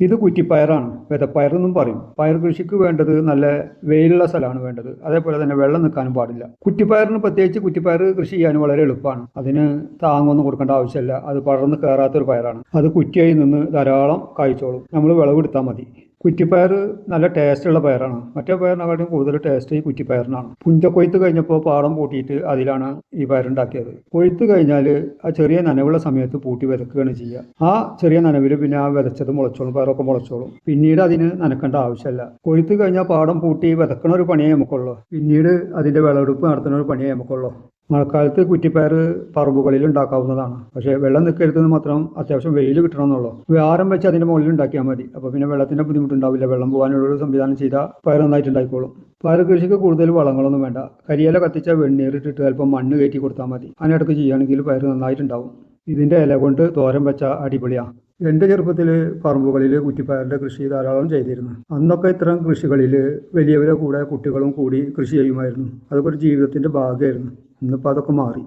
ഇത് കുറ്റിപ്പയറാണ്. വിതപ്പയർ എന്നും പറയും. പയർ കൃഷിക്ക് വേണ്ടത് നല്ല വെയിലുള്ള സ്ഥലമാണ് വേണ്ടത്. അതേപോലെ തന്നെ വെള്ളം നിൽക്കാനും പാടില്ല. കുറ്റിപ്പയറിന് പ്രത്യേകിച്ച് കുറ്റിപ്പയർ കൃഷി ചെയ്യാൻ വളരെ എളുപ്പമാണ്. അതിന് താങ്ങൊന്നും കൊടുക്കേണ്ട ആവശ്യമില്ല. അത് പടർന്ന് കയറാത്തൊരു പയറാണ്. അത് കുറ്റിയായി നിന്ന് ധാരാളം കായ്ച്ചോളും. നമ്മൾ വിളവെടുത്താൽ മതി. കുറ്റിപ്പയർ നല്ല ടേസ്റ്റുള്ള പയറാണ്. മറ്റേ പയറിനെക്കാട്ടും കൂടുതൽ ടേസ്റ്റ് ഈ കുറ്റിപ്പയറിനാണ്. പുഞ്ച കൊയ്ത്ത് കഴിഞ്ഞപ്പോൾ പാടം പൂട്ടിയിട്ട് അതിലാണ് ഈ പയറുണ്ടാക്കിയത്. കൊയ്ത്ത് കഴിഞ്ഞാൽ ആ ചെറിയ നനവുള്ള സമയത്ത് പൂട്ടി വിതക്കുകയാണ് ചെയ്യുക ആ ചെറിയ നനവിൽ പിന്നെ ആ വിതച്ചത് മുളച്ചോളും പയറൊക്കെ മുളച്ചോളും. പിന്നീട് അതിന് നനക്കേണ്ട ആവശ്യമില്ല കൊയ്ത്ത് കഴിഞ്ഞാൽ പാടം പൂട്ടി വിതക്കണ ഒരു പണിയേ നമുക്കുള്ളൂ. പിന്നീട് അതിന്റെ വിളവെടുപ്പ് നടത്തുന്ന ഒരു പണിയേ നമുക്കുള്ളൂ. മഴക്കാലത്ത് കുറ്റിപ്പയർ പറമ്പുകളിൽ ഉണ്ടാക്കാവുന്നതാണ്. പക്ഷേ വെള്ളം നിൽക്കരുതെന്ന് മാത്രം അത്യാവശ്യം വെയിൽ കിട്ടണമെന്നുള്ളൂ. വ്യാരം വെച്ച് അതിന്റെ മുകളിൽ ഉണ്ടാക്കിയാൽ മതി. അപ്പോൾ പിന്നെ വെള്ളത്തിന്റെ ബുദ്ധിമുട്ടുണ്ടാവില്ല. വെള്ളം പോകാനുള്ള ഒരു സംവിധാനം ചെയ്താൽ പയർ നന്നായിട്ട് ഉണ്ടായിക്കോളും പയർ കൃഷിക്ക് കൂടുതൽ വളങ്ങളൊന്നും വേണ്ട. കരിയില കത്തിച്ച വെണ്ണീറിട്ടിട്ട് അല്പം മണ്ണ് കയറ്റി കൊടുത്താൽ മതി. അതിനിടയ്ക്ക് ചെയ്യുകയാണെങ്കിൽ പയർ നന്നായിട്ടുണ്ടാവും. ഇതിന്റെ ഇല കൊണ്ട് തോരൻ വെച്ച അടിപൊളിയാണ് എന്റെ ചെറുപ്പത്തിൽ പറമ്പുകളിൽ കുറ്റിപ്പയറിന്റെ കൃഷി ധാരാളം ചെയ്തിരുന്നു. അന്നൊക്കെ ഇത്തരം കൃഷികളിൽ വലിയവരെ കൂടെ കുട്ടികളും കൂടി കൃഷി ചെയ്യുമായിരുന്നു. അതൊക്കെ ഒരു ജീവിതത്തിന്റെ ഭാഗമായിരുന്നു. ഇന്നിപ്പോൾ അതൊക്കെ മാറി.